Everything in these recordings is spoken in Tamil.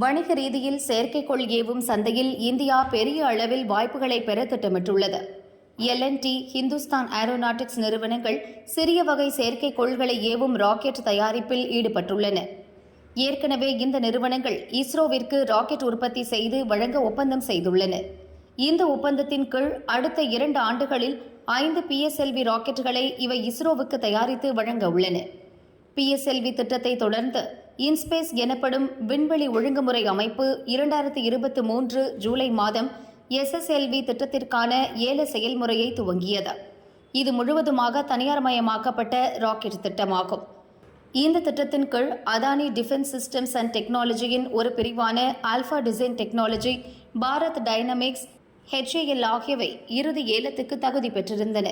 வணிக ரீதியில் செயற்கைக்கோள் ஏவும் சந்தையில் இந்தியா பெரிய அளவில் வாய்ப்புகளை பெற திட்டமிட்டுள்ளது. எல்என்டி ஹிந்துஸ்தான் ஏரோநாட்டிக்ஸ் நிறுவனங்கள் சிறிய வகை செயற்கைக்கோள்களை ஏவும் ராக்கெட் தயாரிப்பில் ஈடுபட்டுள்ளன. ஏற்கனவே இந்த நிறுவனங்கள் இஸ்ரோவிற்கு ராக்கெட் உற்பத்தி செய்து வழங்க ஒப்பந்தம் செய்துள்ளன. இந்த ஒப்பந்தத்தின் கீழ் அடுத்த இரண்டு ஆண்டுகளில் ஐந்து பிஎஸ்எல்வி ராக்கெட்டுகளை இவை இஸ்ரோவுக்கு தயாரித்து வழங்க உள்ளன. பிஎஸ்எல்வி திட்டத்தை தொடர்ந்து இன்ஸ்பேஸ் எனப்படும் விண்வெளி ஒழுங்குமுறை அமைப்பு இரண்டாயிரத்தி இருபத்தி மூன்று ஜூலை மாதம் எஸ்எஸ்எல்வி திட்டத்திற்கான ஏல செயல்முறையை துவங்கியது. இது முழுவதுமாக தனியார்மயமாக்கப்பட்ட ராக்கெட் திட்டமாகும். இந்த திட்டத்தின் கீழ் அதானி டிஃபென்ஸ் சிஸ்டம்ஸ் அண்ட் டெக்னாலஜியின் ஒரு பிரிவான Alpha Design Technology Bharat Dynamics HAL ஆகியவை இறுதி ஏலத்துக்கு தகுதி பெற்றிருந்தன.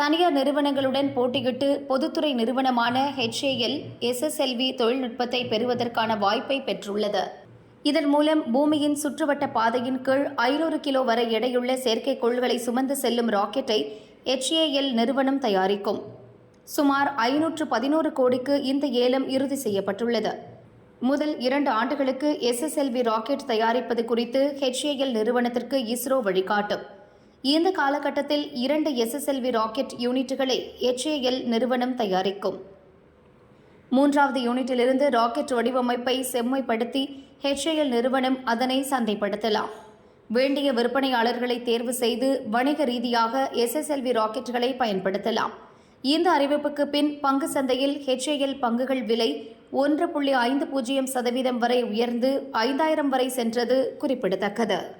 தனியார் நிறுவனங்களுடன் போட்டியிட்டு பொதுத்துறை நிறுவனமான ஹெச்ஏஎல் எஸ்எஸ்எல்வி தொழில்நுட்பத்தை பெறுவதற்கான வாய்ப்பை பெற்றுள்ளது. இதன் மூலம் பூமியின் சுற்றுவட்ட பாதையின் கீழ் ஐநூறு கிலோ வரை எடையுள்ள செயற்கைக்கோள்களை சுமந்து செல்லும் ராக்கெட்டை ஹெச்ஏஎல் நிறுவனம் தயாரிக்கும். சுமார் ஐநூற்று பதினோரு கோடிக்கு இந்த ஏலம் இறுதி செய்யப்பட்டுள்ளது. முதல் இரண்டு ஆண்டுகளுக்கு எஸ்எஸ்எல்வி ராக்கெட் தயாரிப்பது குறித்து ஹெச்ஏஎல் நிறுவனத்திற்கு இஸ்ரோ வழிகாட்டும். இந்த காலகட்டத்தில் இரண்டு எஸ்எஸ்எல்வி ராக்கெட் யூனிட்டுகளை ஹெச்ஏஎல் நிறுவனம் தயாரிக்கும். மூன்றாவது யூனிட்டிலிருந்து ராக்கெட் வடிவமைப்பை செம்மைப்படுத்தி ஹெச்ஏஎல் நிறுவனம் அதனை சந்தைப்படுத்தலாம். வேண்டிய விற்பனையாளர்களை தேர்வு செய்து வணிக ரீதியாக எஸ்எஸ்எல்வி ராக்கெட்டுகளை பயன்படுத்தலாம். இந்த அறிவிப்புக்கு பின் பங்கு சந்தையில் ஹெச்ஏஎல் பங்குகள் விலை ஒன்று புள்ளி ஐந்து பூஜ்ஜியம் சதவீதம் வரை உயர்ந்து ஐந்தாயிரம் வரை சென்றது குறிப்பிடத்தக்கது.